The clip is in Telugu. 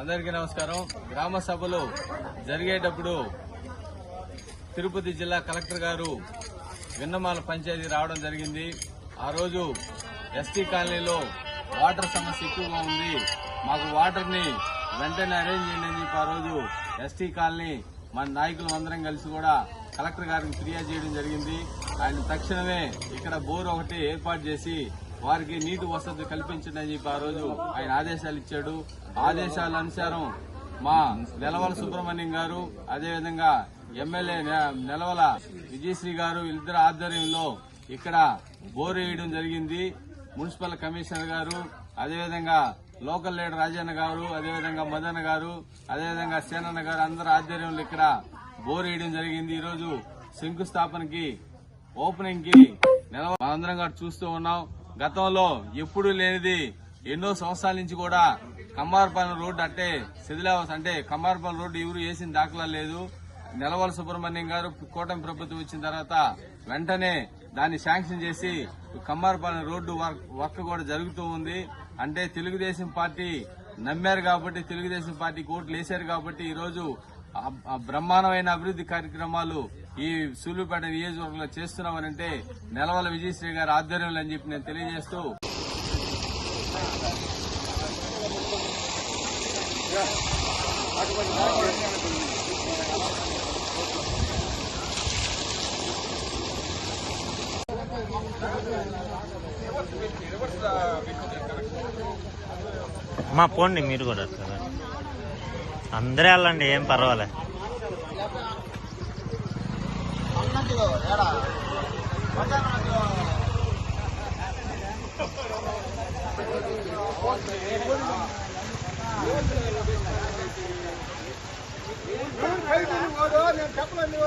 అందరికీ నమస్కారం. గ్రామ సభలు జరిగేటప్పుడు తిరుపతి జిల్లా కలెక్టర్ గారు విన్నమాల పంచాయతీ రావడం జరిగింది. ఆ రోజు ఎస్టీ కాలనీలో వాటర్ సమస్య ఎక్కువగా ఉంది. మాకు వాటర్ని వెంటనే అరేంజ్ చేయండి అని చెప్పి ఆ రోజు ఎస్టీ కాలనీ మన నాయకులు అందరం కలిసి కూడా కలెక్టర్ గారికి ఫిర్యాదు చేయడం జరిగింది. ఆయన తక్షణమే ఇక్కడ బోర్ ఒకటి ఏర్పాటు చేసి వారికి నీటి వసతి కల్పించండి అని చెప్పి ఆ రోజు ఆయన ఆదేశాలు ఇచ్చాడు. ఆదేశాల అనుసారం మా నెలవల సుబ్రహ్మణ్యం గారు అదేవిధంగా ఎమ్మెల్యే నెలవల విజయశ్రీ గారు వీళ్ళిద్దరు ఆధ్వర్యంలో ఇక్కడ బోర్ వేయడం జరిగింది. మున్సిపల్ కమిషనర్ గారు అదేవిధంగా లోకల్ లీడర్ రాజన్న గారు అదేవిధంగా మదన్న గారు అదేవిధంగా సేనన్న గారు అందరి ఆధ్వర్యంలో ఇక్కడ బోర్ వేయడం జరిగింది. ఈరోజు శంకుస్థాపనకి ఓపెనింగ్కి నిలవ మనందరం కూడా చూస్తూ ఉన్నాం. గతంలో ఎప్పుడూ లేనిది ఎన్నో సంవత్సరాల నుంచి కూడా కమ్మారపాలెం రోడ్డు అంటే శిథిలావస్థ అంటే కమ్మారపాలెం రోడ్డు ఎవరు వేసిన దాఖలా లేదు. నెలవల సుబ్రహ్మణ్యం గారు కూటమి ప్రభుత్వం వచ్చిన తర్వాత వెంటనే దాన్ని శాంక్షన్ చేసి కమ్మారపాలెం రోడ్డు వర్క్ వర్క్ కూడా జరుగుతూ ఉంది. అంటే తెలుగుదేశం పార్టీ నమ్మారు కాబట్టి తెలుగుదేశం పార్టీ ఓట్లు వేశారు కాబట్టి ఈరోజు బ్రహ్మాండమైన అభివృద్ధి కార్యక్రమాలు ఈ సూలుపేట నియోజకవర్గంలో చేస్తున్నామనంటే నెలవల విజయశ్రీ గారి ఆధ్వర్యంలో అని చెప్పి నేను తెలియజేస్తూ మా పోండి మీరు కూడా సార్ అందరే వెళ్ళండి ఏం పర్వాలే నేను చెప్పలేదు